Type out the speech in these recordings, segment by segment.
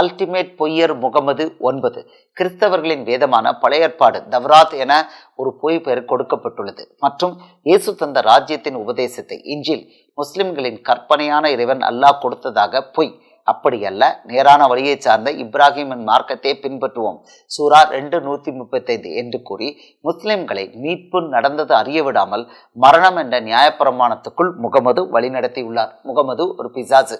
Ultimate பொய்யர் முகமது ஒன்பது. கிறிஸ்தவர்களின் வேதமான பழைய ஏற்பாடு தவ்ராத் என ஒரு பொய் பெயர் கொடுக்கப்பட்டுள்ளது. மற்றும் இயேசு தந்த ராஜ்யத்தின் உபதேசத்தை இஞ்சில் முஸ்லிம்களின் கற்பனையான இறைவன் அல்லாஹ் கொடுத்ததாக பொய். அப்படியல்ல நேரான வழியை சார்ந்த இப்ராஹிமின் மார்க்கத்தை பின்பற்றுவோம். சூரா ரெண்டு நூத்தி முப்பத்தைந்து என்று கூறி முஸ்லிம்களை மீட்பு நடந்தது அறிய விடாமல் மரணம் என்ற நியாயப்பிரமாணத்துக்குள் முகமது வழிநடத்தியுள்ளார். முகமது ஒரு பிசாசு.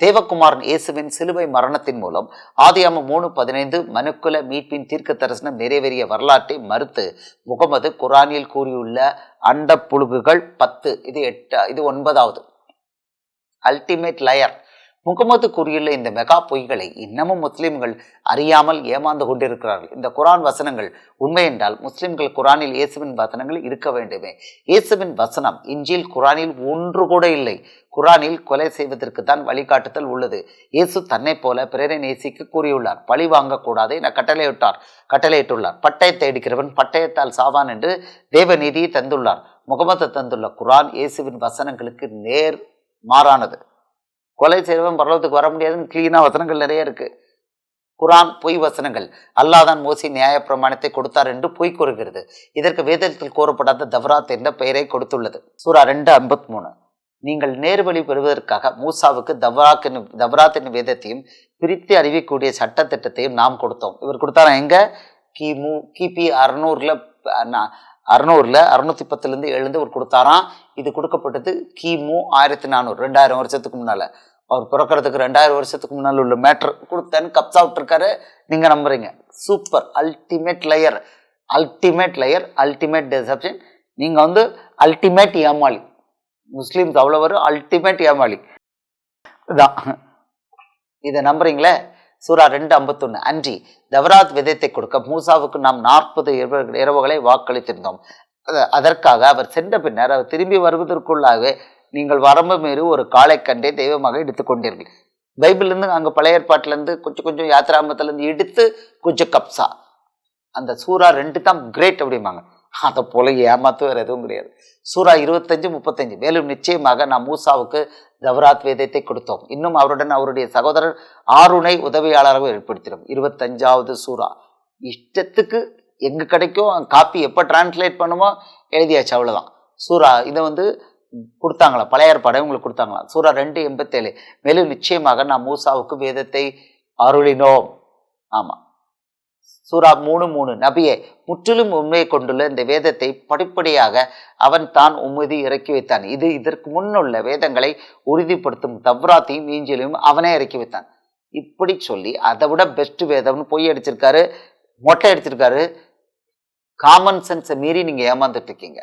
தேவகுமாரன் இயேசுவின் சிலுவை மரணத்தின் மூலம் ஆதியாம மூணு பதினைந்து மனுக்குல மீட்பின் தீர்க்க தரிசனம் நிறைவேறிய வரலாற்றை மறுத்து முகமது குரானில் கூறியுள்ள அண்ட புழுகுகள் பத்து இது எட்டு இது ஒன்பதாவது. அல்டிமேட் லயர் முகமது கூறியுள்ள இந்த மெகா பொய்களை இன்னமும் முஸ்லிம்கள் அறியாமல் ஏமாந்து கொண்டிருக்கிறார்கள். இந்த குரான் வசனங்கள் உண்மை என்றால் முஸ்லிம்கள் குரானில் இயேசுவின் வசனங்கள் இருக்க வேண்டுமே. இயேசுவின் வசனம் இஞ்சில் குரானில் ஒன்று கூட இல்லை. குரானில் கொலை செய்வதற்கு தான் வழிகாட்டுதல் உள்ளது. இயேசு தன்னை போல பிறரை நேசிக்க கூறியுள்ளார். பழி வாங்கக்கூடாது என கட்டளையிட்டார். கட்டளையிட்டுள்ளார். பட்டயத்தை எடுக்கிறவன் பட்டயத்தால் சாவான் என்று தேவநீதியை தந்துள்ளார். முகமது தந்துள்ள குரான் இயேசுவின் வசனங்களுக்கு நேர் மாறானது. கொலை செய்வன் பரலோகத்துக்கு வர முடியாதுன்னு கிளீனாக வசனங்கள் நிறைய இருக்கு. குரான் பொய் வசனங்கள். அல்லாதான் மோசி நியாய பிரமாணத்தை கொடுத்தார் என்று பொய் கூறுகிறது. இதற்கு வேதத்தில் கூறப்படாத தவராத் என்ற பெயரை கொடுத்துள்ளது. சூரா ரெண்டு ஐம்பத்தி மூணு நீங்கள் நேர்வழி பெறுவதற்காக மூசாவுக்கு தவராக் என்னும் தவராத் என்னும் வேதத்தையும் பிரித்து அறிவிக்கக்கூடிய சட்ட திட்டத்தையும் நாம் கொடுத்தோம். இவர் கொடுத்தாரா எங்க? கிமு கிபி அறுநூறுல அறுநூறில் அறுநூத்தி பத்துலேருந்து எழுந்து இவர் கொடுத்தாராம். இது கொடுக்கப்பட்டது கிமு ஆயிரத்தி நானூறு ரெண்டாயிரம் வருஷத்துக்கு முன்னால். அவர் பிறக்கிறதுக்கு ரெண்டாயிரம் வருஷத்துக்கு முன்னால் உள்ள மேட்ரு கொடுத்தேன்னு கப்ஸ் விட்டுருக்காரு நீங்கள் நம்புறீங்க. Super ultimate layer ultimate layer ultimate deception நீங்கள் வந்து அல்டிமேட் ஏமாளி. முஸ்லீம்ஸ் அவ்வளோ வரும் அல்டிமேட் ஏமாளி. இதான் இதை நம்புறீங்களே? சூரா ரெண்டு ஐம்பத்தொன்று அன்றி தவராத் விதத்தை கொடுக்க மூசாவுக்கு நாம் நாற்பது இரவுகளை வாக்களித்திருந்தோம். அதற்காக அவர் சென்ற பின்னர் அவர் திரும்பி வருவதற்குள்ளாகவே நீங்கள் வரம்பு மீறி ஒரு காளை கண்டே தெய்வமாக எடுத்துக்கொண்டீர்கள் பைபிள்லேருந்து அங்கே பழைய ஏற்பாட்டிலேருந்து கொஞ்சம் கொஞ்சம் யாத்திராமத்துலேருந்து எடுத்து கொஞ்சம் கப்சா. அந்த சூரா ரெண்டு தான் கிரேட் அப்படிம்பாங்க. அதை போல ஏமாத்து வேறு எதுவும் கிடையாது. சூரா இருபத்தஞ்சு முப்பத்தஞ்சு. மேலும் நிச்சயமாக நான் மூசாவுக்கு தவராத் வேதத்தை கொடுத்தோம். இன்னும் அவருடன் அவருடைய சகோதரர் ஆருணை உதவியாளராக ஏற்படுத்தினோம். இருபத்தஞ்சாவது சூரா இஷ்டத்துக்கு எங்கே கிடைக்கும்? காப்பி எப்போ டிரான்ஸ்லேட் பண்ணுமோ? எழுதியாச்சு அவ்வளோதான் சூரா இதை வந்து கொடுத்தாங்களா? பழைய ஏற்பாடை உங்களுக்கு கொடுத்தாங்களா? சூரா ரெண்டு எண்பத்தேழு. மேலும் நிச்சயமாக நாம் மூசாவுக்கு வேதத்தை அருளினோம். ஆமாம் சூரா மூணு மூணு. நபியை முற்றிலும் உண்மையை கொண்டுள்ள இந்த வேதத்தை படிப்படியாக அவன் தான் உம்மதி இறக்கி வைத்தான். இது இதற்கு முன்னுள்ள வேதங்களை உறுதிப்படுத்தும் தவ்ராத்தையும் மீஞ்சலையும் அவனே இறக்கி வைத்தான். இப்படி சொல்லி அதை விட பெஸ்ட் வேதம்னு பொய் அடிச்சிருக்காரு மொட்டை அடிச்சிருக்காரு. காமன் சென்ஸை மீறி நீங்கள் ஏமாந்துட்டு இருக்கீங்க.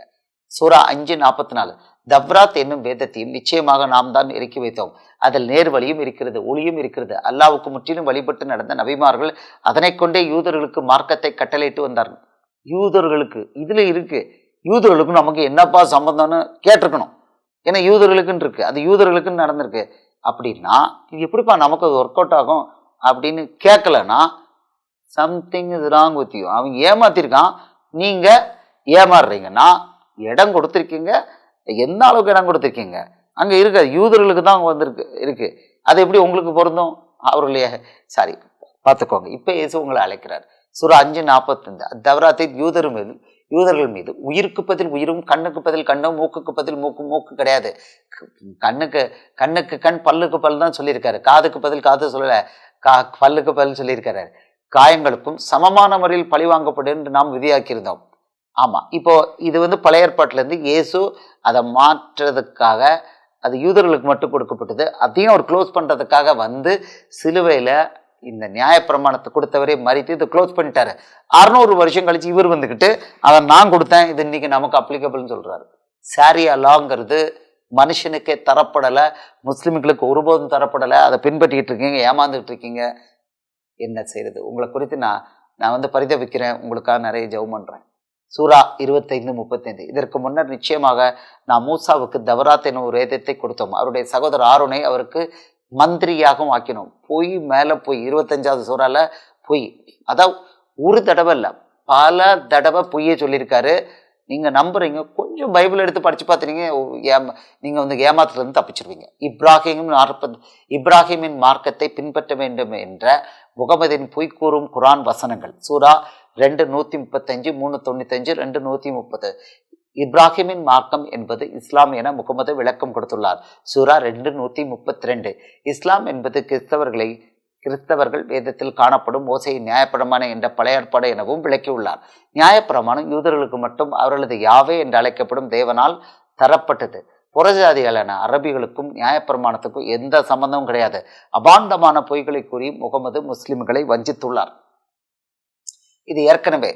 சூரா அஞ்சு நாற்பத்தி நாலு தவ்ராத் என்னும் வேதத்தையும் நிச்சயமாக நாம் தான் இறக்கி வைத்தோம். அதில் நேர் வழியும் இருக்கிறது ஒளியும் இருக்கிறது. அல்லாவுக்கு முற்றிலும் வழிபட்டு நடந்த நபிமார்கள் அதனை கொண்டே யூதர்களுக்கு மார்க்கத்தை கட்டளையிட்டு வந்தார்கள். யூதர்களுக்கு இதில் இருக்கு. யூதர்களுக்கும் நமக்கு என்னப்பா சம்பந்தம்னு கேட்டிருக்கணும். ஏன்னா யூதர்களுக்குன்னு இருக்கு. அது யூதர்களுக்குன்னு நடந்திருக்கு. அப்படின்னா இது எப்படிப்பா நமக்கு அது ஒர்க் அவுட் ஆகும் அப்படின்னு கேட்கலன்னா சம்திங் இது ராங் வித் யூ அவன் ஏமாத்திருக்கான். நீங்கள் ஏமாறுறீங்கன்னா இடம் கொடுத்துருக்கீங்க. எந்த அளவுக்கு இடம் கொடுத்துருக்கீங்க? அங்கே இருக்க யூதர்களுக்கு தான் வந்திருக்கு இருக்குது அது எப்படி உங்களுக்கு பொருந்தும்? அவருடைய சாரி பார்த்துக்கோங்க. இப்போ இயேசு உங்களை அழைக்கிறார். சுரா அஞ்சு நாற்பத்தஞ்சு தவராத்தை யூதர் மீது யூதர்கள் மீது உயிருக்கு பதில் உயிரும் கண்ணுக்கு பதில் கண்ணும் மூக்குக்கு பதில் மூக்கு மூக்கு கிடையாது. கண்ணுக்கு கண்ணுக்கு கண் பல்லுக்கு பல் தான் சொல்லியிருக்காரு. காதுக்கு பதில் காது சொல்லலை. கா பல்லுக்கு பதில் சொல்லியிருக்காரு. காயங்களுக்கும் சமமான முறையில் பழி வாங்கப்படும் என்று நாம் விதியாக்கியிருந்தோம். ஆமாம் இப்போ இது வந்து பழைய ஏற்பாட்டிலேருந்து இயேசு அதை மாற்றுறதுக்காக அது யூதர்களுக்கு மட்டும் கொடுக்கப்பட்டது. அதையும் அவர் க்ளோஸ் பண்ணுறதுக்காக வந்து சிலுவையில் இந்த நியாயப்பிரமாணத்தை கொடுத்தவரே மறித்து இதை க்ளோஸ் பண்ணிட்டாரு. அறுநூறு வருஷம் கழிச்சு இவர் வந்துக்கிட்டு அதை நான் கொடுத்தேன். இது இன்னைக்கு நமக்கு அப்ளிகபிள்னு சொல்கிறாரு சாரியா லாங்கிறது மனுஷனுக்கே தரப்படலை. முஸ்லீம்களுக்கு ஒருபோதும் தரப்படலை. அதை பின்பற்றிக்கிட்டு இருக்கீங்க ஏமாந்துக்கிட்டு இருக்கீங்க. என்ன செய்கிறது உங்களை குறித்து நான் நான் வந்து பரிதவிக்கிறேன் உங்களுக்காக நிறைய ஜெபம் பண்ணுறேன் சூரா இருபத்தைந்து முப்பத்தைந்து. இதற்கு முன்னர் நிச்சயமாக நான் மூசாவுக்கு தவராத் எனும் ஒரு வேதத்தை கொடுத்தோம். அவருடைய சகோதரர் ஆருணை அவருக்கு மந்திரியாகவும் ஆக்கினோம். பொய் மேலே பொய் இருபத்தஞ்சாவது சூறால பொய். அதான் ஒரு தடவை இல்லை பல தடவை பொய்யை சொல்லியிருக்காரு. நீங்கள் நம்புறீங்க. கொஞ்சம் பைபிள் எடுத்து படித்து பார்த்துறீங்க ஏமா நீங்கள் வந்து ஏமாத்துலேருந்து தப்பிச்சிருவீங்க. இப்ராஹிம் நாற்பது இப்ராஹிமின் மார்க்கத்தை பின்பற்ற வேண்டும் என்ற முகமதின் பொய்க்கூறும் குரான் வசனங்கள். சூரா ரெண்டு நூற்றி முப்பத்தஞ்சு மூணு தொண்ணூத்தஞ்சு ரெண்டு நூற்றி முப்பது இப்ராஹிமின் மார்க்கம் என்பது இஸ்லாம் என முகமது விளக்கம் கொடுத்துள்ளார். சூரா ரெண்டு நூற்றி முப்பத்தி ரெண்டு இஸ்லாம் என்பது கிறிஸ்தவர்களை கிறிஸ்தவர்கள் வேதத்தில் காணப்படும் ஓசையின் நியாயப்பிரமாண என்ற பழைய ஏற்பாடு எனவும் விளக்கியுள்ளார். நியாயப்பிரமாணம் யூதர்களுக்கு மட்டும் அவர்களது யாவே என்று அழைக்கப்படும் தேவனால் தரப்பட்டது. புறஜாதிகளான அரபிகளுக்கும் நியாயப்பிரமாணத்துக்கும் எந்த சம்பந்தமும் கிடையாது. அபாண்டமான பொய்களை கூறி முகமது முஸ்லிம்களை வஞ்சித்துள்ளார். இது ஏற்கனவே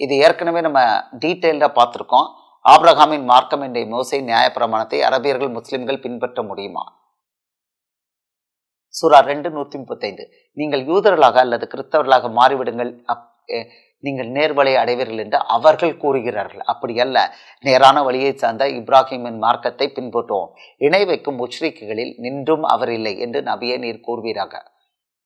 இது ஏற்கனவே நம்ம டீட்டெயில்டாக பார்த்துருக்கோம். ஆப்ரஹாமின் மார்க்கம் என்ற மோசை நியாயப்பிரமாணத்தை அரபியர்கள் முஸ்லிம்கள் பின்பற்ற முடியுமா? சூரா ரெண்டு நூற்றி முப்பத்தைந்து. நீங்கள் யூதர்களாக அல்லது கிறிஸ்தவர்களாக மாறிவிடுங்கள். அப் நீங்கள் நேர்வழி அடைவீர்கள் என்று அவர்கள் கூறுகிறார்கள். அப்படி அல்ல. நேரான வழியை சார்ந்த இப்ராஹிமின் மார்க்கத்தை பின்பற்றுவோம். இணை வைக்கும் முஷ்ரிக்குகளில் நின்றும் அவர் இல்லை என்று நபியே நீர் கூறுவீராக.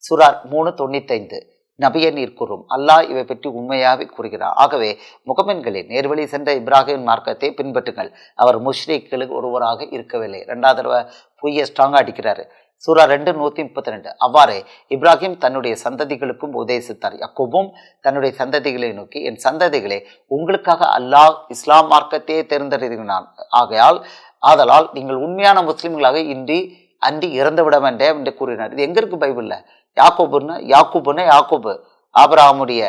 சுரார் மூணு தொண்ணூத்தைந்து. நபியை நீர் கூறும். அல்லாஹ் இவை பற்றி உண்மையாகவே கூறுகிறார். ஆகவே முகமென்களே நேர்வழி சென்ற இப்ராஹிம் மார்க்கத்தை பின்பற்றுங்கள். அவர் முஷ்ரீக்களுக்கு ஒருவராக இருக்கவில்லை. ரெண்டாவது தடவை பொய்யை ஸ்ட்ராங்காக அடிக்கிறாரு. சூரா ரெண்டு நூற்றி முப்பத்தி ரெண்டு அவ்வாறே இப்ராஹிம் தன்னுடைய சந்ததிகளுக்கும் உதேசித்தார் யக்கோபும் தன்னுடைய சந்ததிகளை நோக்கி என் சந்ததிகளே உங்களுக்காக அல்லாஹ் இஸ்லாம் மார்க்கத்தையே தேர்ந்தெடுக்கிறான் ஆகையால் ஆதலால் நீங்கள் உண்மையான முஸ்லிம்களாக இன்றி அன்றி இறந்து விட வேண்டாம் என்று கூறினார். இது எங்க இருக்கு பைபிள்ல? யாக்கோபுன்னு யாக்கூபுன்னு யாக்கோபு. ஆபிரகாமுடைய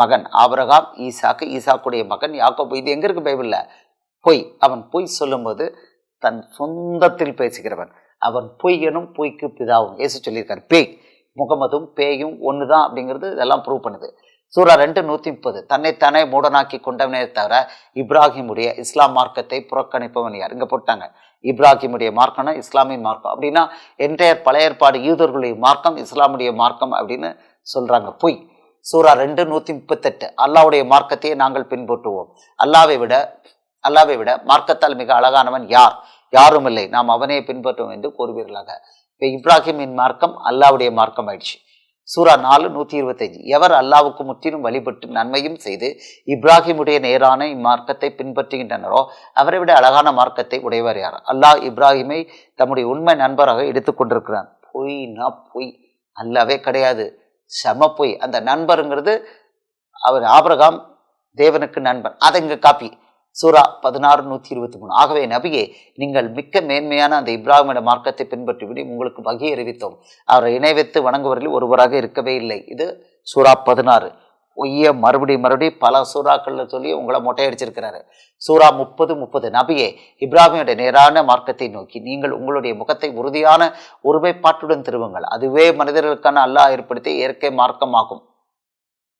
மகன் ஆபரகாம் ஈசாக்கு ஈசாக்குடைய மகன் யாக்கோபு. இது எங்கே இருக்கு பைபிளில்? பொய். அவன் பொய் சொல்லும்போது தன் சொந்தத்தில் பேசுகிறவன். அவன் பொய்யனும் பொய்க்கு பிதாவும். ஏசு சொல்லியிருக்கார் பேய் முகமதும் பேயும் ஒன்று தான் அப்படிங்கிறது இதெல்லாம் ப்ரூவ் பண்ணுது. சூரா ரெண்டு நூற்றி முப்பது. தன்னைத்தானே மூடனாக்கி கொண்டவனே தவிர இப்ராஹிமுடைய இஸ்லாம் மார்க்கத்தை புறக்கணிப்பவன் யார்? இங்கே போட்டாங்க. இப்ராஹிமுடைய மார்க்கம்னா இஸ்லாமிய மார்க்கம். அப்படின்னா என்டையர் பழைய ஏற்பாடு யூதர்களுடைய மார்க்கம் இஸ்லாமுடைய மார்க்கம் அப்படின்னு சொல்றாங்க. பொய். சூரா ரெண்டு நூற்றி முப்பத்தெட்டு அல்லாவுடைய மார்க்கத்தையே நாங்கள் பின்பற்றுவோம். அல்லாவை விட அல்லாவை விட மார்க்கத்தால் மிக அழகானவன் யார்? யாரும் இல்லை. நாம் அவனே பின்பற்றுவோம் என்று கூறுவீர்களாக. இப்போ இப்ராஹிமின் மார்க்கம் அல்லாவுடைய மார்க்கம் ஆயிடுச்சு. சூரா நாலு நூற்றி இருபத்தஞ்சு எவர் அல்லாவுக்கு முற்றிலும் வழிபட்டு நன்மையும் செய்து இப்ராஹிமுடைய நேரான இம்மார்க்கத்தை பின்பற்றுகின்றனரோ அவரை விட அழகான மார்க்கத்தை உடையவர் யார்? அல்லாஹ் இப்ராஹிமை தம்முடைய உண்மை நண்பராக எடுத்துக்கொண்டிருக்கிறான் பொய்னா பொய் அல்லாவே கிடையாது. செம பொய் அந்த நண்பருங்கிறது அவர் ஆபிரகாம் தேவனுக்கு நண்பன். அதை இங்கே காப்பி. சூரா பதினாறு நூற்றி இருபத்தி மூணு. ஆகவே நபியே நீங்கள் மிக்க மேன்மையான அந்த இப்ராஹிமிட மார்க்கத்தை பின்பற்றிவிடி உங்களுக்கு வகை அறிவித்தோம். அவரை இணை வணங்குவரில் ஒருவராக இருக்கவே இல்லை. இது சூரா பதினாறு. பொய்ய மறுபடி மறுபடி பல சூறாக்களில் சொல்லி உங்களை மொட்டையடிச்சிருக்கிறாரு. சூரா முப்பது முப்பது. நபியே இப்ராஹிமியோட நேரான மார்க்கத்தை நோக்கி நீங்கள் உங்களுடைய முகத்தை உறுதியான ஒருமைப்பாட்டுடன் திருவுங்கள் அதுவே மனிதர்களுக்கான அல்லாஹ் ஏற்படுத்திய இயற்கை மார்க்கமாகும்.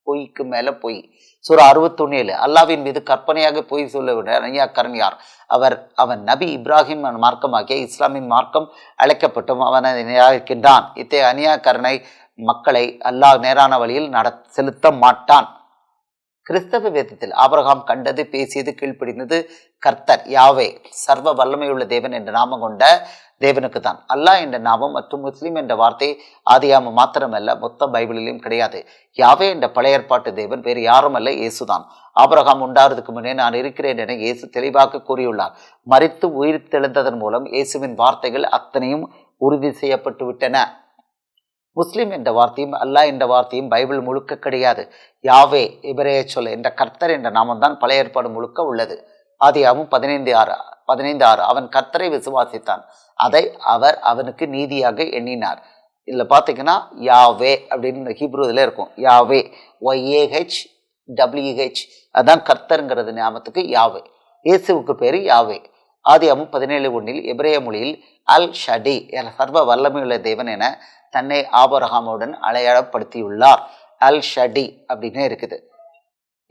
பொய்க்கு மேல பொய். சூரா அறுபத்தொன்னு அல்லாவின் மீது கற்பனையாக பொய் சொல்ல விட அணியாக்கரன் யார்? அவர் அவன் நபி இப்ராஹிம் மார்க்கமாகிய இஸ்லாமின் மார்க்கம் அழைக்கப்பட்டும் அவன் அதை நிராகரிக்கின்றான். இத்தகைய அநியாக்கரனை மக்களை அல்லாஹ் நேரான வழியில் நட செலுத்த மாட்டான். கிறிஸ்தவ வேதத்தில் ஆபரகாம் கண்டது பேசியது கீழ்ப்படிந்தது கர்த்தர் யாவே சர்வ வல்லமையுள்ள தேவன் என்ற நாமம் கொண்ட தேவனுக்கு தான் அல்லாஹ் என்ற நாமம் மற்றும் முஸ்லீம் என்ற வார்த்தை ஆதியாம மாத்திரமல்ல மொத்த பைபிளிலும் கிடையாது. யாவே என்ற பழைய ஏற்பாட்டு தேவன் வேறு யாரும் அல்ல இயேசுதான். ஆபரகாம் உண்டாறதுக்கு முன்னே நான் இருக்கிறேன் என இயேசு தெளிவாக கூறியுள்ளார். மறித்து உயிர் தெழுந்ததன் மூலம் இயேசுவின் வார்த்தைகள் அத்தனையும் உறுதி செய்யப்பட்டு விட்டன. முஸ்லீம் என்ற வார்த்தையும் அல்லாஹ் என்ற வார்த்தையும் பைபிள் முழுக்க கிடையாது. யாவே இபரே சொல் என்ற கர்த்தர் என்ற நாமம் தான் பழைய ஏற்பாடு முழுக்க உள்ளது. ஆதியாவும் பதினைந்து ஆறு பதினைந்து ஆறு. அவன் கர்த்தரை விசுவாசித்தான். அதை அவர் அவனுக்கு நீதியாக எண்ணினார். இதில் பார்த்தீங்கன்னா யாவே அப்படின்னு ஹீப்ரூவில் இருக்கும். யாவே ஒய்ஏஹெச் டபிள்யூஹெச் அதான் கர்த்தருங்கிறது ஞாபகத்துக்கு யாவே. இயேசுவுக்கு பேர் யாவே. ஆதியாமும் பதினேழு ஒன்றில் எபிரேய மொழியில் அல் ஷடி என சர்வ வல்லமையுள்ள தேவன் என தன்னை ஆபரகாமுடன் அடையாளப்படுத்தியுள்ளார். அல் ஷடி அப்படின்னு இருக்குது.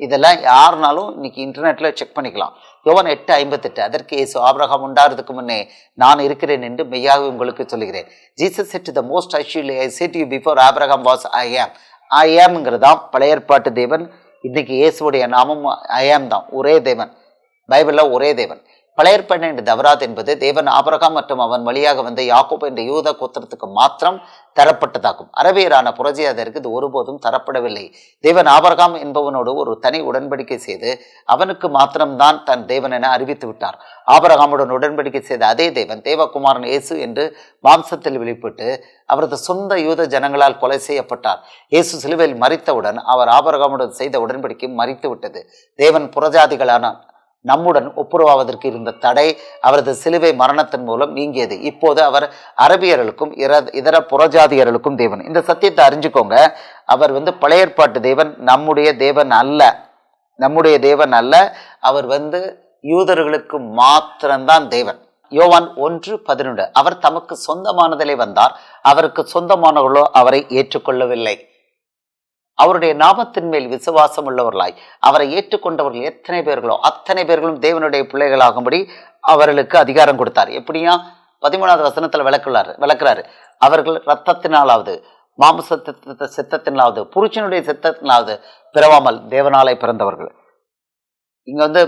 இதெல்லாம் யாருனாலும் இன்னைக்கு இன்டர்நெட்ல செக் பண்ணிக்கலாம். யோவான் எட்டு ஐம்பத்தெட்டு அதற்கு இயேசு ஆபிரகாம் உண்டாகிறதுக்கு முன்னே நான் இருக்கிறேன் என்று மெய்யாக உங்களுக்கு சொல்லுகிறேன். Jesus said the most assuredly I said you before Abraham was I am I ஆம்ங்கிறதாம் பழைய ஏற்பாட்டு தேவன். இன்னைக்கு இயேசுடைய நாமம் ஐ ஆம் தான். ஒரே தேவன். பைபிளில் ஒரே தேவன். பழைய ஏற்பாடு என்ற தவராத் என்பது தேவன் ஆபரகாம் மற்றும் அவன் வழியாக வந்த யாக்கோப் என்ற யூத கோத்திரத்துக்கு மாத்திரம் தரப்பட்டதாகும். அரபியரான புரஜியாதருக்கு இது ஒருபோதும் தரப்படவில்லை. தேவன் ஆபரகாம் என்பவனோடு ஒரு தனி உடன்படிக்கை செய்து அவனுக்கு மாத்திரம்தான் தன் தேவன் என அறிவித்து விட்டார். ஆபரகாமுடன் உடன்படிக்கை செய்த அதே தேவன் தேவகுமாரன் இயேசு என்று மாம்சத்தில் வெளிப்பட்டு அவரது சொந்த யூத ஜனங்களால் கொலை செய்யப்பட்டார். இயேசு சிலுவையில் மறித்தவுடன் அவர் ஆபரகாமுடன் செய்த உடன்படிக்கை மறித்து விட்டது தேவன் புரஜாதிகளான நம்முடன் ஒப்புரவாவதற்கு இருந்த தடை அவரது சிலுவை மரணத்தின் மூலம் நீங்கியது. இப்போது அவர் அரபியர்களுக்கும் இர- இதர புறஜாதியர்களுக்கும் தேவன். இந்த சத்தியத்தை அறிஞ்சுக்கோங்க. அவர் வந்து பழைய ஏற்பாட்டு தேவன் நம்முடைய தேவன் அல்ல. நம்முடைய தேவன் அல்ல. அவர் வந்து யூதர்களுக்கு மாத்திரம்தான் தேவன். யோவான் ஒன்று பதினொன்று. அவர் தமக்கு சொந்தமானதிலே வந்தார். அவருக்கு சொந்தமானவர்களோ அவரை ஏற்றுக்கொள்ளவில்லை. அவருடைய நாமத்தின் மேல் விசுவாசம் உள்ளவர்களாய் அவரை ஏற்றுக்கொண்டவர்கள் எத்தனை பேர்களோ அத்தனை பேர்களும் தேவனுடைய பிள்ளைகளாகும்படி அவர்களுக்கு அதிகாரம் கொடுத்தார். எப்படியா பதிமூணாவது வசனத்தில் விளக்குள்ளார் விளக்குறாரு. அவர்கள் ரத்தத்தினாலாவது மாம்ச சித்தத்தினாவது புருஷனுடைய சித்தத்தினாவது பிறவாமல் தேவனாலே பிறந்தவர்கள். இங்க வந்து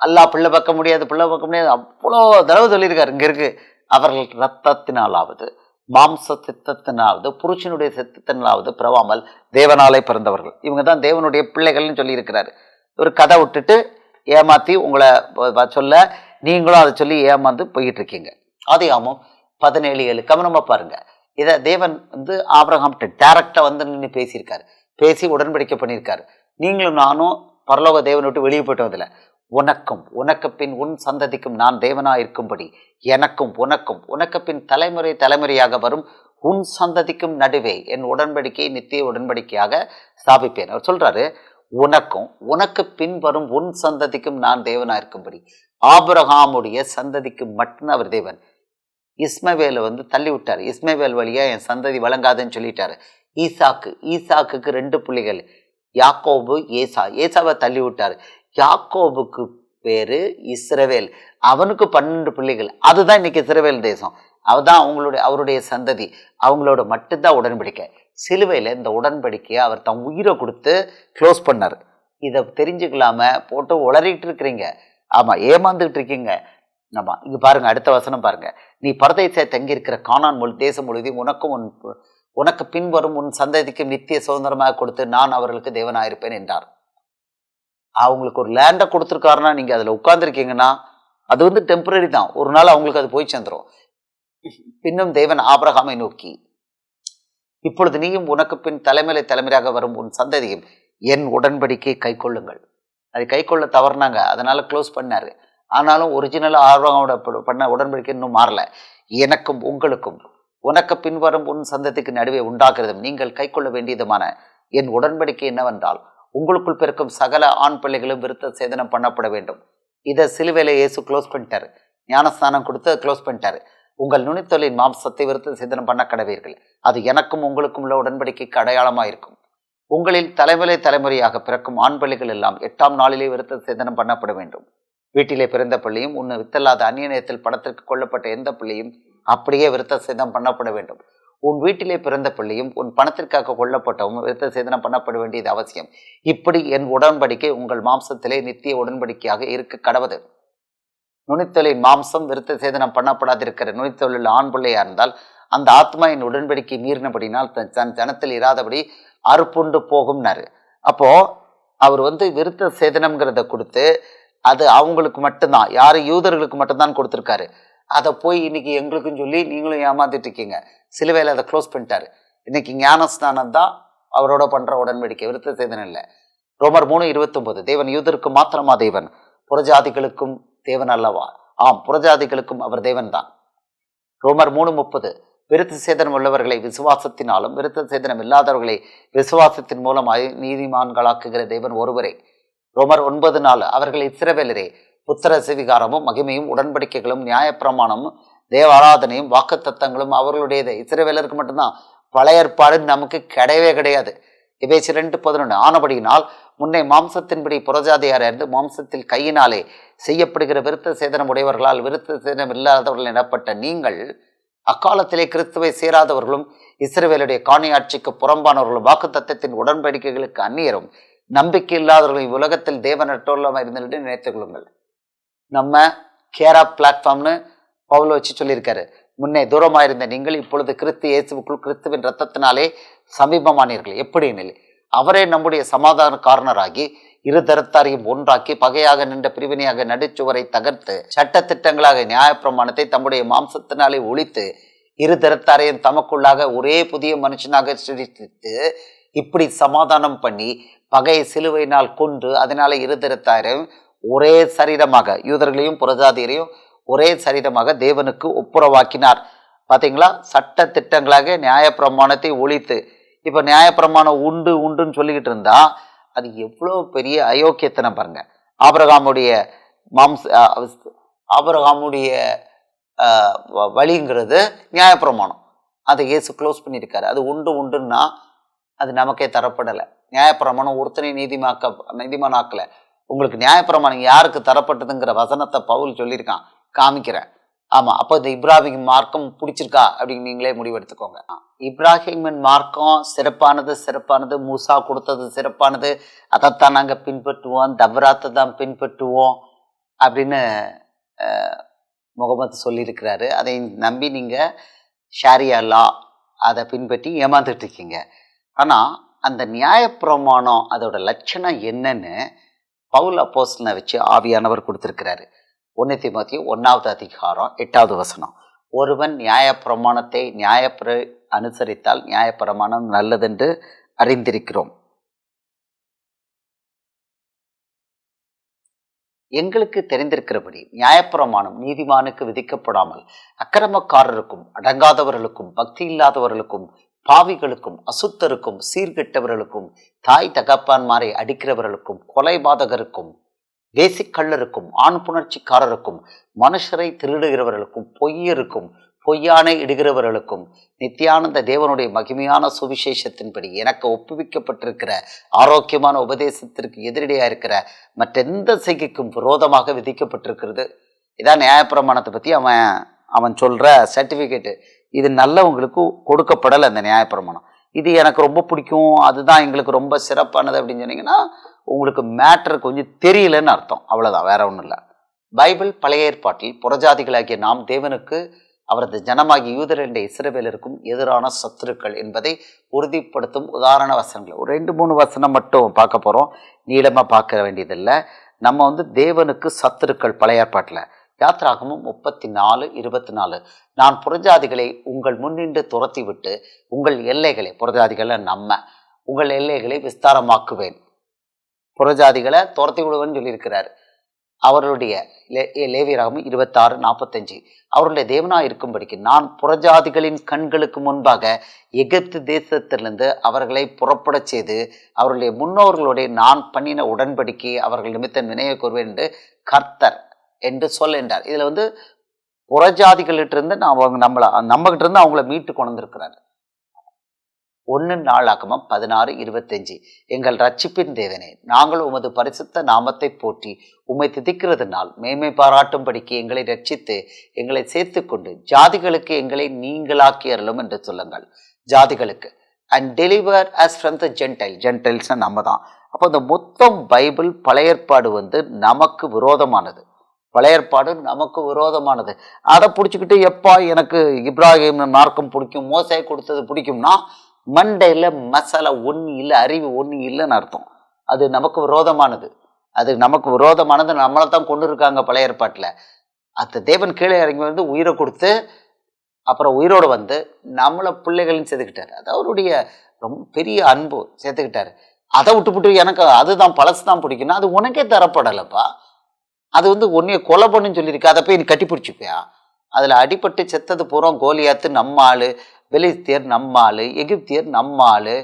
அல்லாஹ் பிள்ளை பார்க்க முடியாது பிள்ளை பார்க்க முடியாது அவ்வளோ தடவை சொல்லியிருக்காரு இங்க இருக்கு. அவர்கள் ரத்தத்தினாலாவது மாம்ச சித்தத்தினாவது புருஷனுடைய சித்தத்தினாவது பிறவாமல் தேவனாலே பிறந்தவர்கள். இவங்க தான் தேவனுடைய பிள்ளைகள்னு சொல்லியிருக்கிறாரு. ஒரு கதை விட்டுட்டு ஏமாத்தி உங்களை வ- சொல்ல நீங்களும் அதை சொல்லி ஏமாந்து போயிட்டு இருக்கீங்க அதே ஆமாம் பதினேழு ஏழு. கவனமாக பாருங்க. இதை தேவன் வந்து ஆபிரகாம்கிட்ட டேரக்டாக வந்து நின்று பேசியிருக்காரு. பேசி உடன்படிக்கை பண்ணியிருக்காரு. நீங்களும் நானும் பரலோக தேவனை விட்டு வெளியே போயிட்டு வதில்லை உனக்கும் உனக்கு பின் உன் சந்ததிக்கும் நான் தேவனா இருக்கும்படி எனக்கும் உனக்கும் உனக்கு பின் தலைமுறை தலைமுறையாக வரும் உன் சந்ததிக்கும் நடுவே என் உடன்படிக்கையை நித்திய உடன்படிக்கையாக ஸ்தாபிப்பேன். அவர் சொல்றாரு உனக்கும் உனக்கு பின் வரும் உன் சந்ததிக்கும் நான் தேவனா இருக்கும்படி ஆபிரகாமுடைய சந்ததிக்கு மட்டும் அவர் தேவன். இஸ்மவேலை வந்து தள்ளி விட்டார் இஸ்மவேல் வழியா என் சந்ததி வழங்காதுன்னு சொல்லிட்டாரு. ஈசாக்கு ஈசாக்குக்கு ரெண்டு புள்ளிகள் யாக்கோபு ஏசா ஏசாவை தள்ளி விட்டார் யாக்கோபுக்கு பேரு இஸ்ரவேல். அவனுக்கு பன்னெண்டு பிள்ளைகள். அதுதான் இன்னைக்கு இஸ்ரவேல் தேசம். அவதான் அவங்களுடைய அவருடைய சந்ததி. அவங்களோட மட்டும்தான் உடன்படிக்கை. சிலுவையில் இந்த உடன்படிக்கையை அவர் தன் உயிரை கொடுத்து க்ளோஸ் பண்ணார். இதை தெரிஞ்சுக்கலாம போட்டு உளறிட்டு இருக்கிறீங்க. ஆமாம் ஏமாந்துகிட்டு இருக்கீங்க. ஆமாம் இங்கே பாருங்க அடுத்த வசனம் பாருங்க. நீ பரதேச தங்கியிருக்கிற காணான் மொழி தேசம் முழுவதும் உனக்கும் உன் உனக்கு பின்வரும் உன் சந்ததிக்கும் நித்திய சுதந்திரமாக கொடுத்து நான் அவர்களுக்கு தேவனாயிருப்பேன் என்றார். அவங்களுக்கு ஒரு லேண்டை கொடுத்துருக்காருன்னா நீங்கள் அதில் உட்காந்துருக்கீங்கன்னா அது வந்து டெம்பரரி தான். ஒரு நாள் அவங்களுக்கு அது போய் சேர்ந்துடும் பின்னும் தேவன் ஆபிரகாமை நோக்கி இப்பொழுது நீயும் உனக்கு பின் தலைமையில தலைமையாக வரும் உன் சந்ததியும் என் உடன்படிக்கை கை கொள்ளுங்கள். அது கை கொள்ள தவறுனாங்க. அதனால க்ளோஸ் பண்ணாரு. ஆனாலும் ஒரிஜினலாக ஆர்வமோட பண்ண உடன்படிக்கை இன்னும் மாறல. எனக்கும் உங்களுக்கும் உனக்கு பின்வரும் உன் சந்ததிக்கு நடுவே உண்டாகிறதும் நீங்கள் கைக்கொள்ள வேண்டியதுமான என் உடன்படிக்கை என்னவென்றால் உங்களுக்குள் பிறக்கும் சகல ஆண் பிள்ளைகளும் விருத்த சேதனம் பண்ணப்பட வேண்டும். இதை சிலுவையில இயேசு க்ளோஸ் பண்ணிட்டாரு. ஞானஸ்தானம் கொடுத்து க்ளோஸ் பண்ணிட்டாரு. உங்கள் நுனித்தொழின் மாம்சத்தை விருத்த சேதனம் பண்ண கடவீர்கள். அது எனக்கும் உங்களுக்கும் உள்ள உடன்படிக்கைக்கு அடையாளமாக இருக்கும். உங்களில் தலைமுறை தலைமுறையாக பிறக்கும் ஆண் பிள்ளைகள் எல்லாம் எட்டாம் நாளிலே விருத்த சேதனம் பண்ணப்பட வேண்டும். வீட்டிலே பிறந்த பிள்ளையும் உன்னை வித்தல்லாத அந்நியனத்தில் படத்திற்கு கொல்லப்பட்ட எந்த பிள்ளையும் அப்படியே விருத்த சேதம் பண்ணப்பட வேண்டும். உன் வீட்டிலே பிறந்த பிள்ளையும் உன் பணத்திற்காக கொல்லப்பட்டவும் விருத்த சேதனம் பண்ணப்பட வேண்டியது அவசியம். இப்படி என் உடன்படிக்கை உங்கள் மாம்சத்திலே நித்திய உடன்படிக்கையாக இருக்க கடவுது. நுனித்தொழில் மாம்சம் விருத்த சேதனம் பண்ணப்படாதிருக்கிற நுனித்தொழில் ஆண் பிள்ளையா இருந்தால் அந்த ஆத்மா என் உடன்படிக்கை மீறினபடினால் தன் தன் ஜனத்தில் இராதபடி அறுப்புண்டு போகும்னாரு. அப்போ அவர் வந்து விருத்த சேதனம்ங்கிறத கொடுத்து அது அவங்களுக்கு மட்டும்தான் யாரு யூதர்களுக்கு மட்டும்தான் கொடுத்துருக்காரு. அதை போய் இன்னைக்கு எங்களுக்கும் சொல்லி நீங்களும் ஏமாத்திட்டு இருக்கீங்க. சிலுவையில் அதை க்ளோஸ் பண்ணிட்டாரு. இன்னைக்கு ஞானஸ்நானம் தான் அவரோட பண்ற உடன்படிக்கை விருத்த சேதனம் இல்லை. ரோமர் மூணு இருபத்தொன்பது தேவன் யூதருக்கு மாத்திரமா தேவன் புறஜாதிகளுக்கும் தேவன் அல்லவா? ஆம் புறஜாதிகளுக்கும் அவர் தேவன் தான். ரோமர் மூணு முப்பது விருத்த சேதனம் உள்ளவர்களை விசுவாசத்தினாலும் விருத்த சேதனம் இல்லாதவர்களை விசுவாசத்தின் மூலம் நீதிமான்களாக்குகிற தேவன் ஒருவரே. ரோமர் ஒன்பது நாள் அவர்கள் இஸ்ரவேலரே புத்திர சிவிகாரமும் மகிமையும் உடன்படிக்கைகளும் நியாயப்பிரமாணமும் தேவ ஆராதனையும் வாக்குத்தத்தங்களும் அவர்களுடையது. இஸ்ரவேலருக்கு மட்டும்தான். பழைய ஏற்பாடு நமக்கு கிடையவே கிடையாது. இவேசி ரெண்டு பதினொன்று ஆனபடியினால் முன்னே மாம்சத்தின்படி புறஜாதியார் இருந்து மாம்சத்தில் கையினாலே செய்யப்படுகிற விருத்த சேதனம் உடையவர்களால் விருத்த சேதனம் இல்லாதவர்கள் எனப்பட்ட நீங்கள் அக்காலத்திலே கிறிஸ்துவை சேராதவர்களும் இஸ்ரவேலுடைய காணியாட்சிக்கு புறம்பானவர்களும் வாக்குத்தத்தத்தின் உடன்படிக்கைகளுக்கு அந்நியரும் நம்பிக்கை இல்லாதவர்களும் உலகத்தில் தேவனற்றோர்களாக இருந்துட்டு நினைத்துக் கொள்ளுங்கள். நம்ம கேரா பிளாட்ஃபார்ம்னு பவுல வச்சு சொல்லியிருக்காரு. முன்னே தூரமாக இருந்த நீங்கள் இப்பொழுது கிறிஸ்து இயேசுவுக்குள் கிறிஸ்துவின் ரத்தத்தினாலே சமீபமானீர்கள். எப்படி அவரே நம்முடைய சமாதான காரணராகி இரு தரத்தாரையும் ஒன்றாக்கி பகையாக நின்ற பிரிவினையாக நடுச்சுவரை தகர்த்து சட்ட திட்டங்களாக நியாயப்பிரமாணத்தை தம்முடைய மாம்சத்தினாலே ஒழித்து இரு தரத்தாரையும் தமக்குள்ளாக ஒரே புதிய மனுஷனாக சிரித்து இப்படி சமாதானம் பண்ணி பகையை சிலுவையினால் கொண்டு அதனால இரு தரத்தாரையும் ஒரே சரீரமாக யூதர்களையும் புரஜாதியரையும் ஒரே சரீரமாக தேவனுக்கு ஒப்புரவாக்கினார். பார்த்தீங்களா சட்ட திட்டங்களாக நியாயப்பிரமாணத்தை ஒழித்து இப்போ நியாயப்பிரமாணம் உண்டு உண்டுன்னு சொல்லிக்கிட்டு இருந்தா அது எவ்வளோ பெரிய அயோக்கியத்தனை பாருங்க. ஆபரகாமுடைய மாம்ச ஆபரகாமுடைய வ- வழிங்கிறது நியாயப்பிரமாணம். அதை இயேசு க்ளோஸ் பண்ணியிருக்காரு. அது உண்டு உண்டுன்னா அது நமக்கே தரப்படலை. நியாயப்பிரமாணம் ஒருத்தனை நீதிமாக்க நீதிமானாக்கலை. உங்களுக்கு நியாயப்பிரமாணம் யாருக்கு தரப்பட்டதுங்கிற வசனத்தை பவுல் சொல்லியிருக்கான். காமிக்கிறேன். ஆமாம் அப்போ இந்த இப்ராஹிம் மார்க்கம் பிடிச்சிருக்கா அப்படின்னு நீங்களே முடிவெடுத்துக்கோங்க. இப்ராஹிமின் மார்க்கம் சிறப்பானது சிறப்பானது. மூசா கொடுத்தது சிறப்பானது. அதைத்தான் நாங்கள் பின்பற்றுவோம். தவராத்தை தான் பின்பற்றுவோம் அப்படின்னு முகமது சொல்லியிருக்கிறாரு. அதை நம்பி நீங்கள் ஷாரியா லா அதை பின்பற்றி ஏமாந்துட்டு இருக்கீங்க. ஆனால் அந்த நியாயப்பிரமாணம் அதோட லட்சணம் என்னன்னு பவுல் அப்போஸ்தலனை வச்சு ஆவியானவர் கொடுத்துருக்கிறாரு. ஒன்று திமுத்தி ஒன்றாவது அதிகாரம் எட்டாவது வசனம். ஒருவன் நியாயப்பிரமாணத்தை நியாயப்பிர அனுசரித்தால் நியாயப்பிரமாணம் நல்லதென்று அறிந்திருக்கிறோம். எங்களுக்கு தெரிந்திருக்கிறபடி நியாயப்பிரமாணம் நீதிமானுக்கு விதிக்கப்படாமல் அக்கிரமக்காரருக்கும் அடங்காதவர்களுக்கும் பக்தி இல்லாதவர்களுக்கும் பாவிகளுக்கும் அசுத்தருக்கும் சீர்கெட்டவர்களுக்கும் தாய் தகப்பான்மாரை அடிக்கிறவர்களுக்கும் கொலைபாதகருக்கும் வேசிக்கள்ளருக்கும் ஆண் புணர்ச்சிக்காரருக்கும் மனுஷரை திருடுகிறவர்களுக்கும் பொய்யருக்கும் பொய்யானை இடுகிறவர்களுக்கும் நித்தியானந்த தேவனுடைய மகிமையான சுவிசேஷத்தின்படி எனக்கு ஒப்புவிக்கப்பட்டிருக்கிற ஆரோக்கியமான உபதேசத்திற்கு எதிரடியாக இருக்கிற மற்றெந்த செய்கைக்கும் விரோதமாக விதிக்கப்பட்டிருக்கிறது. இதான் நியாயப்பிரமாணத்தை பற்றி அவன் அவன் சொல்கிற சர்டிஃபிகேட்டு இது நல்லவங்களுக்கு கொடுக்கப்படலை அந்த நியாயப்பிரமாணம் இது எனக்கு ரொம்ப பிடிக்கும் அதுதான் எங்களுக்கு ரொம்ப சிறப்பானது அப்படின்னு சொன்னீங்கன்னா உங்களுக்கு மேட்ரு கொஞ்சம் தெரியலன்னு அர்த்தம். அவ்வளோதான் வேற ஒன்றும் இல்லை. பைபிள் பழைய ஏற்பாட்டில் புறஜாதிகளாகிய நாம் தேவனுக்கு அவரது ஜனமாகிய யூதர் என்ற இஸ்ரவேலருக்கும் எதிரான சத்துருக்கள் என்பதை உறுதிப்படுத்தும் உதாரண வசனங்கள். ஒரு ரெண்டு மூணு வசனம் மட்டும் பார்க்க போகிறோம் நீளமாக பார்க்க வேண்டியதில்லை. நம்ம வந்து தேவனுக்கு சத்துருக்கள் பழைய ஏற்பாட்டில். யாத்ராகமும் முப்பத்தி நாலு இருபத்தி நாலு நான் புறஜாதிகளை உங்கள் முன்னின்று துரத்தி விட்டு உங்கள் எல்லைகளை புறஜாதிகளை நம்ம உங்கள் எல்லைகளை விஸ்தாரமாக்குவேன். புறஜாதிகளை துரத்தி விடுவேன்னு சொல்லியிருக்கிறார். அவருடைய லே- லேவியராகமும் இருபத்தாறு நாற்பத்தஞ்சு. அவருடைய தேவனா இருக்கும்படிக்கு நான் புறஜாதிகளின் கண்களுக்கு முன்பாக எகிப்து தேசத்திலிருந்து அவர்களை புறப்படச் செய்து அவருடைய முன்னோர்களுடைய நான் பண்ணின உடன்படிக்கை அவர்கள் நிமித்தம் நினைவு கூறுவேன் என்று கர்த்தர் என்று சொல் என்றார். இதில் வந்து புறஜாதிகளிட்டிருந்து நான் அவங்க நம்மளை நம்மகிட்ட இருந்து அவங்கள மீட்டு கொண்டு ஒன்று நாளாகமம் பதினாறு இருபத்தஞ்சு. எங்கள் ரட்சிப்பின் தேவனே நாங்கள் உமது பரிசுத்த நாமத்தை போற்றி உம்மை திதிக்கிறதுனால் மேன்மை பாராட்டும்படிக்கு எங்களை ரட்சித்து எங்களை சேர்த்து கொண்டு ஜாதிகளுக்கு எங்களை நீங்களாக்கி அருளும் என்று சொல்லுங்கள். ஜாதிகளுக்கு. And deliver us from the gentile ஜென்டைல்ஸ்னா நம்ம தான். அப்போ இந்த மொத்தம் பைபிள் பழைய ஏற்பாடு வந்து நமக்கு விரோதமானது. பழைய ஏற்பாடு நமக்கு விரோதமானது. அதை பிடிச்சிக்கிட்டு எப்பா எனக்கு இப்ராஹிம் மார்க்கம் பிடிக்கும் மோசை கொடுத்தது பிடிக்கும்னா மண்டையில் மசாலா ஒன்று இல்லை அறிவு ஒன்று இல்லைன்னு அர்த்தம். அது நமக்கு விரோதமானது. அது நமக்கு விரோதமானது நம்மளை தான் கொண்டு இருக்காங்க பழைய ஏற்பாட்டில் அந்த தேவன் கீழே இறங்கி வந்து உயிரை கொடுத்து அப்புறம் உயிரோடு வந்து நம்மளை பிள்ளைகளையும் சேர்த்துக்கிட்டார். அது அவருடைய ரொம்ப பெரிய அன்பு சேர்த்துக்கிட்டாரு. அதை விட்டுப்புட்டு எனக்கு அதுதான் பழசு தான் பிடிக்குன்னா அது உனக்கே தரப்படலைப்பா. அது வந்து உன்னைய கொலை பண்ணுன்னு சொல்லியிருக்கு. அதை போய் நீ கட்டி பிடிச்சிப்பியா? அதில் அடிபட்டு செத்தது பூரா கோலியாத்து நம்ம ஆள் பெலிஸ்தியர் நம்ம ஆள் எகிப்தியர் நம்ம ஆள்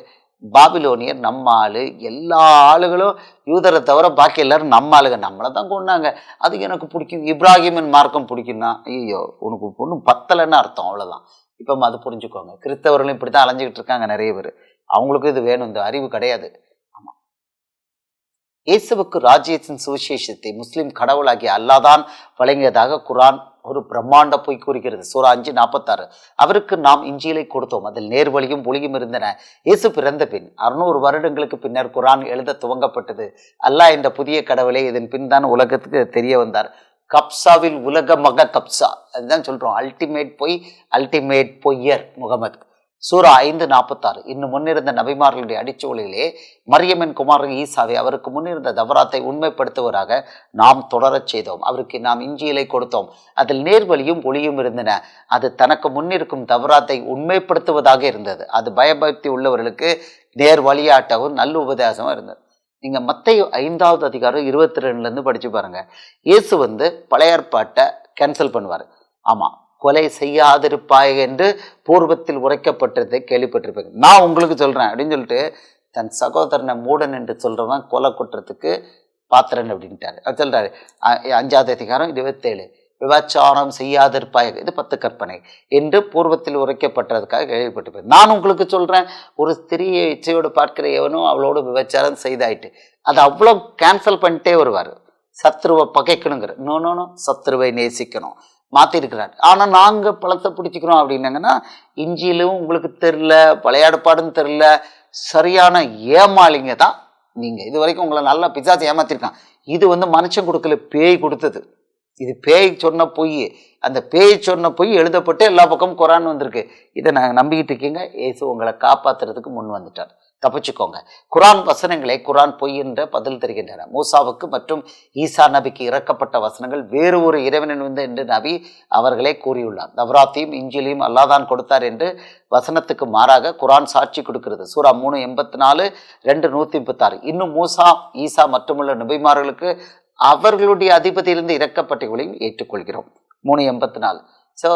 பாபிலோனியர் நம்ம ஆள் எல்லா ஆளுகளும் யூதரை தவிர பாக்கி எல்லாரும் நம்ம ஆளுங்க நம்மளை தான் கொண்டாங்க அது எனக்கு பிடிக்கும். இப்ராஹிமின் மார்க்கம் பிடிக்கும்னா ஐயோ உனக்கு ஒன்றும் பத்தலைன்னு அர்த்தம். அவ்வளோதான் இப்போ அது புரிஞ்சுக்கோங்க. கிறிஸ்தவர்களும் இப்படி தான் அலைஞ்சிக்கிட்டு இருக்காங்க நிறைய பேர். அவங்களுக்கும் இது வேணும். இந்த அறிவு கிடையாது. இயேசுவுக்கு ராஜ்யத்தின் சுவிசேஷத்தை முஸ்லிம் கடவுளாகிய அல்லாதான் வழங்கியதாக குரான் ஒரு பிரம்மாண்ட பொய் கூறுகிறது. சூரா அஞ்சு நாற்பத்தாறு அவருக்கு நாம் இஞ்சியலை கொடுத்தோம். அதில் நேர்வழியும் ஒளியும் இருந்தன. இயேசு பிறந்த பின் அறுநூறு வருடங்களுக்கு பின்னர் குரான் எழுத துவங்கப்பட்டது. அல்லாஹ் என்ற புதிய கடவுளை இதன் பின் தான் உலகத்துக்கு தெரிய வந்தார். கப்சாவில் உலக மக கப்சா. அதுதான் சொல்றோம். அல்டிமேட் பொய் அல்டிமேட் பொய்யர் முகமது. சூரா ஐந்து நாற்பத்தாறு. இன்னும் முன்னிருந்த நபிமார்களுடைய அடிச்சோலிலே மரியம்மன் குமாரன் ஈசாவை அவருக்கு முன்னிருந்த தவராத்தை உண்மைப்படுத்துவராக நாம் தொடரச் செய்தோம். அவருக்கு நாம் இஞ்சியலை கொடுத்தோம். அதில் நேர்வழியும் ஒளியும் இருந்தன. அது தனக்கு முன்னிருக்கும் தவராத்தை உண்மைப்படுத்துவதாக இருந்தது. அது பயபக்தி உள்ளவர்களுக்கு நேர் வழியாட்டவும் நல்ல உபதேசமும் இருந்தது. நீங்க மத்திய ஐந்தாவது அதிகாரம் இருபத்தி ரெண்டுல இருந்து படிச்சு பாருங்க. இயேசு வந்து பழையற்பாட்டை கேன்சல் பண்ணுவார். ஆமா. கொலை செய்யாதிருப்பாய் என்று பூர்வத்தில் உரைக்கப்பட்டதை கேள்விப்பட்டிருப்பேன் நான் உங்களுக்கு சொல்கிறேன் அப்படின்னு சொல்லிட்டு தன் சகோதரனை மூடன் என்று சொல்கிறவன் கொலை குற்றத்துக்கு பாத்திரன் அப்படின்ட்டாரு. அவர் சொல்றாரு அஞ்சாவது அதிகாரம் இருபத்தேழு. விபச்சாரம் செய்யாதிருப்பாய் இது பத்து கற்பனை என்று பூர்வத்தில் உரைக்கப்பட்டதுக்காக கேள்விப்பட்டிருப்பேன் நான் உங்களுக்கு சொல்கிறேன் ஒரு ஸ்திரியை இச்சையோடு பார்க்கிற எவனும் அவளோடு விபச்சாரம் செய்தாயிட்டு அதை அவ்வளோ கேன்சல் பண்ணிட்டே வருவார். சத்ருவை பகைக்கணுங்கிற நோ நோ நோ சத்ருவை நேசிக்கணும். மாற்றிருக்கிறார் ஆனால் நாங்கள் பழத்தை பிடிச்சிக்கிறோம் அப்படின்னாங்கன்னா இஞ்சியிலும் உங்களுக்கு தெரில பழையாடுப்பாடுன்னு தெரில சரியான ஏமாளிங்க தான் நீங்கள் இது வரைக்கும் உங்களை நல்லா பிசாசு ஏமாத்திருக்கான். இது வந்து மனுஷன் கொடுக்கல பேய் கொடுத்தது. இது பேய் சொன்ன பொய் அந்த பேய் சொன்ன பொய் எழுதப்பட்டு எல்லா பக்கமும் குரான் வந்திருக்கு. இதை நாங்கள் நம்பிக்கிட்டு இருக்கீங்க. ஏசு உங்களை காப்பாற்றுறதுக்கு முன் வந்துட்டார். தப்பிச்சுக்கோங்க குரான் வசனங்களை குரான் பொய் என்ற பதில் தருகின்றன. மூசாவுக்கு மற்றும் ஈசா நபிக்கு இறக்கப்பட்ட வசனங்கள் வேறு ஒரு இறைவனின் வந்து என்று நபி அவர்களே கூறியுள்ளார். தவராத்தையும் இஞ்சிலையும் அல்லாதான் கொடுத்தார் என்று வசனத்துக்கு மாறாக குரான் சாட்சி கொடுக்கிறது. சூரா மூணு எண்பத்தி நாலு ரெண்டு நூற்றி முப்பத்தாறு இன்னும் மூசா ஈசா மட்டுமல்ல நபிமார்களுக்கு அவர்களுடைய அதிபதியிலிருந்து இறக்கப்பட்டவர்களையும் ஏற்றுக்கொள்கிறோம். மூணு எண்பத்தி நாலு ஸோ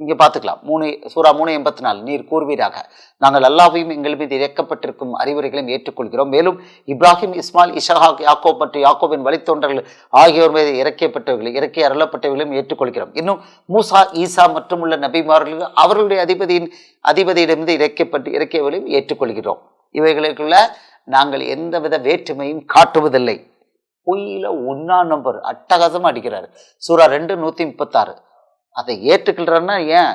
இங்கே பார்த்துக்கலாம். மூணு சூரா மூணு எண்பத்தி நாலு. நீர் கூறுவீராக. நாங்கள் அல்லாவையும் எங்கள் மீது இறக்கப்பட்டிருக்கும் அறிவுரைகளையும் ஏற்றுக்கொள்கிறோம். மேலும் இப்ராஹிம் இஸ்மால் இஷஹாக் யாக்கோப் மற்றும் யாக்கோபின் வழித்தோன்றர்கள் ஆகியோர் மீது இறக்கப்பட்டவர்களை இறக்கி அருளப்பட்டவர்களையும் ஏற்றுக்கொள்கிறோம். இன்னும் மூசா ஈசா மற்றும் உள்ள நபிமார்களுக்கு அவர்களுடைய அதிபதியின் அதிபதியிடமிருந்து இறக்கப்பட்டு இறக்கியவர்களையும் ஏற்றுக்கொள்கிறோம். இவைகளுக்குள்ள நாங்கள் எந்தவித வேற்றுமையும் காட்டுவதில்லை. பொய்யில ஒன்னா நம்பர். அட்டகாசமாக அடிக்கிறார். சூரா ரெண்டு நூற்றி முப்பத்தாறு. அதை ஏற்றுக்கிள்றாருன்னா ஏன்?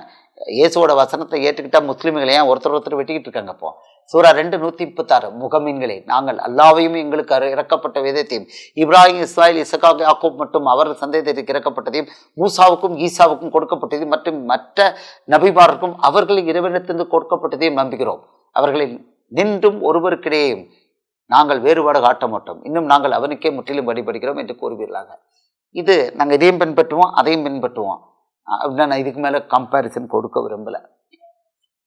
இயேசுவோட வசனத்தை ஏற்றுக்கிட்டா முஸ்லீம்களை ஏன் ஒருத்தர் ஒருத்தர் வெட்டிக்கிட்டு இருக்காங்க அப்போ சூரா ரெண்டு நூற்றி முப்பத்தாறு முகமீன்களே நாங்கள் அல்லாவையும் எங்களுக்கு அரு- இறக்கப்பட்ட விதத்தையும் இப்ராஹிம் இஸ்ராயில் இசகாக் யாக்கூப் மற்றும் அவர் சந்தேகத்திற்கு இறக்கப்பட்டதையும் மூசாவுக்கும் ஈசாவுக்கும் கொடுக்கப்பட்டதையும் மற்றும் மற்ற நபிமாருக்கும் அவர்களின் இறைவனத்திலிருந்து கொடுக்கப்பட்டதையும் நம்புகிறோம். அவர்களில் நின்றும் ஒருவருக்கிடையேயும் நாங்கள் வேறுபாடு காட்ட மாட்டோம். இன்னும் நாங்கள் அவனுக்கே முற்றிலும் வழிபடுகிறோம் என்று கூறுவீர்களாக. இது நாங்கள் இதையும் பின்பற்றுவோம் அதையும் பின்பற்றுவோம். அப்படின்னா நான் இதுக்கு மேலே கம்பேரிசன் கொடுக்க விரும்பலை.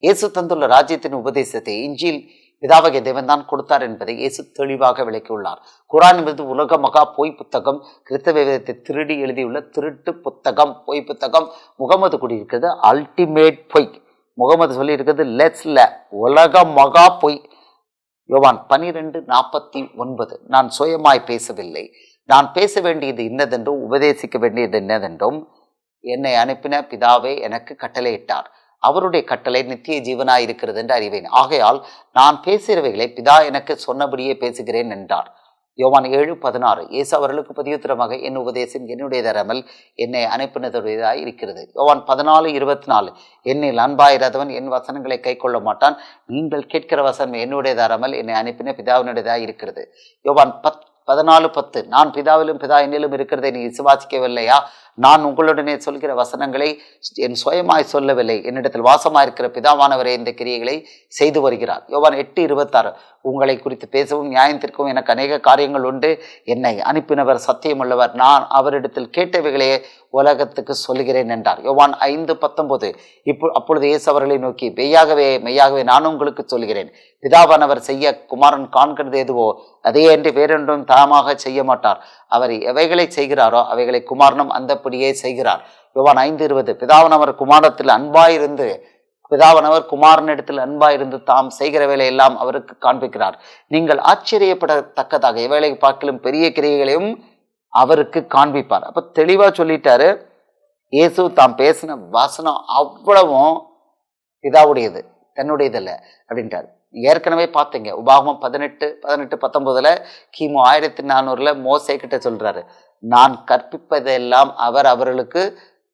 இயேசு தந்துள்ள ராஜ்யத்தின் உபதேசத்தை இஞ்சியில் பிதாவகை தேவன் தான் கொடுத்தார் என்பதை இயேசு தெளிவாக விளக்கியுள்ளார். குரான் என்பது உலக மகா பொய் புத்தகம். கிறிஸ்தவ வேதத்தை திருடி எழுதியுள்ள திருட்டு புத்தகம். பொய் புத்தகம். முகமது கூடியிருக்கிறது அல்டிமேட் பொய். முகமது சொல்லியிருக்கிறது லெஸ்ல உலக மகா பொய். யோவான் பனிரெண்டு நாற்பத்தி ஒன்பது. நான் சுயமாய் பேசவில்லை. நான் பேச வேண்டியது இன்னதென்றும் உபதேசிக்க வேண்டியது என்னதென்றும் என்னை அனுப்பின பிதாவே எனக்கு கட்டளையிட்டார். அவருடைய கட்டளை நித்திய ஜீவனாய் இருக்கிறது என்று அறிவேன். ஆகையால் நான் பேசுகிறவைகளை பிதா எனக்கு சொன்னபடியே பேசுகிறேன் என்றார். யோவான் ஏழு பதினாறு இயேசு அவர்களுக்கு பதியுத்திரமாக என் உபதேசம் என்னுடையதராமல் என்னை அனுப்பினதுடையதாய் இருக்கிறது. யோவான் பதினாலு இருபத்தி நாலு என்னில் அன்பாயிராதவன் என் வசனங்களை கை கொள்ள மாட்டான். நீங்கள் கேட்கிற வசனம் என்னுடையதாராமல் என்னை அனுப்பின பிதாவினுடையதாய் இருக்கிறது. யோவான் பத் பதினாலு பத்து நான் பிதாவிலும் பிதா என்னிலும் இருக்கிறதை நீ விசுவாசிக்கவில்லையா? நான் உங்களுடனே சொல்கிற வசனங்களை என் சுயமாய் சொல்லவில்லை. என்னிடத்தில் வாசமாயிருக்கிற பிதாவானவரே இந்த கிரியைகளை செய்து வருகிறார். யோவான் எட்டு இருபத்தாறு. உங்களை குறித்து பேசவும் நியாயத்திற்கும் எனக்கு அநேக காரியங்கள் உண்டு. என்னை அனுப்பினவர் சத்தியமுள்ளவர். நான் அவரிடத்தில் கேட்டவைகளையே உலகத்துக்கு சொல்லுகிறேன் என்றார். யோவான் ஐந்து பத்தொன்பது. இப்போ அப்பொழுது இயேசு அவர்களை நோக்கி மெய்யாகவே மெய்யாகவே நானும் உங்களுக்கு சொல்கிறேன் பிதாவானவர் செய்ய குமாரன் காண்கிறது எதுவோ அதே என்று வேறொன்றும் தாமாக செய்ய மாட்டார். அவர் எவைகளை செய்கிறாரோ அவைகளை குமாரனும் அந்தப்படியே செய்கிறார். யுவான் ஐந்து இருபது பிதாவனவர் குமாரத்தில் அன்பாயிருந்து பிதாவனவர் குமாரனிடத்தில் அன்பாயிருந்து தாம் செய்கிற வேலையெல்லாம் அவருக்கு காண்பிக்கிறார். நீங்கள் ஆச்சரியப்படத்தக்கதாக எவைகளை பார்க்கலும் பெரிய கிரியைகளையும் அவருக்கு காண்பிப்பார். அப்போ தெளிவாக சொல்லிட்டாரு இயேசு தாம் பேசின வசனம் அவ்வளவும் பிதாவுடையது தன்னுடையதல்ல அப்படின்ட்டார். ஏற்கனவே பார்த்தீங்க. உபாகமம் பதினெட்டு பதினெட்டு பத்தொன்பதுல கிமு ஆயிரத்தி நானூறுல மோசே கிட்ட சொல்றாரு. நான் கற்பிப்பதெல்லாம் அவர் அவர்களுக்கு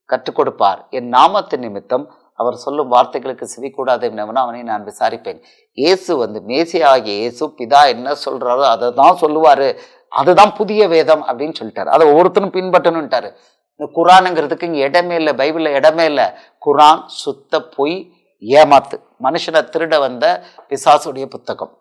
கற்றுக் கொடுப்பார். என் நாமத்தின் நிமித்தம் அவர் சொல்லும் வார்த்தைகளுக்கு செவி கூடாது அவனை நான் விசாரிப்பேன். இயேசு வந்து மேசி ஆகிய இயேசு பிதா என்ன சொல்றாரோ அதை தான் சொல்லுவாரு. அதுதான் புதிய வேதம் அப்படின்னு சொல்லிட்டாரு. அதை ஒவ்வொருத்தரும் பின்பற்றணும்ட்டாரு. இந்த குரானுங்கிறதுக்கு இங்கே இடமே இல்லை பைபிளில் இடமே இல்லை. குரான் சுத்த பொய் ஏமாத்து. மனுஷனை திருட வந்த பிசாசுடைய புத்தகம்.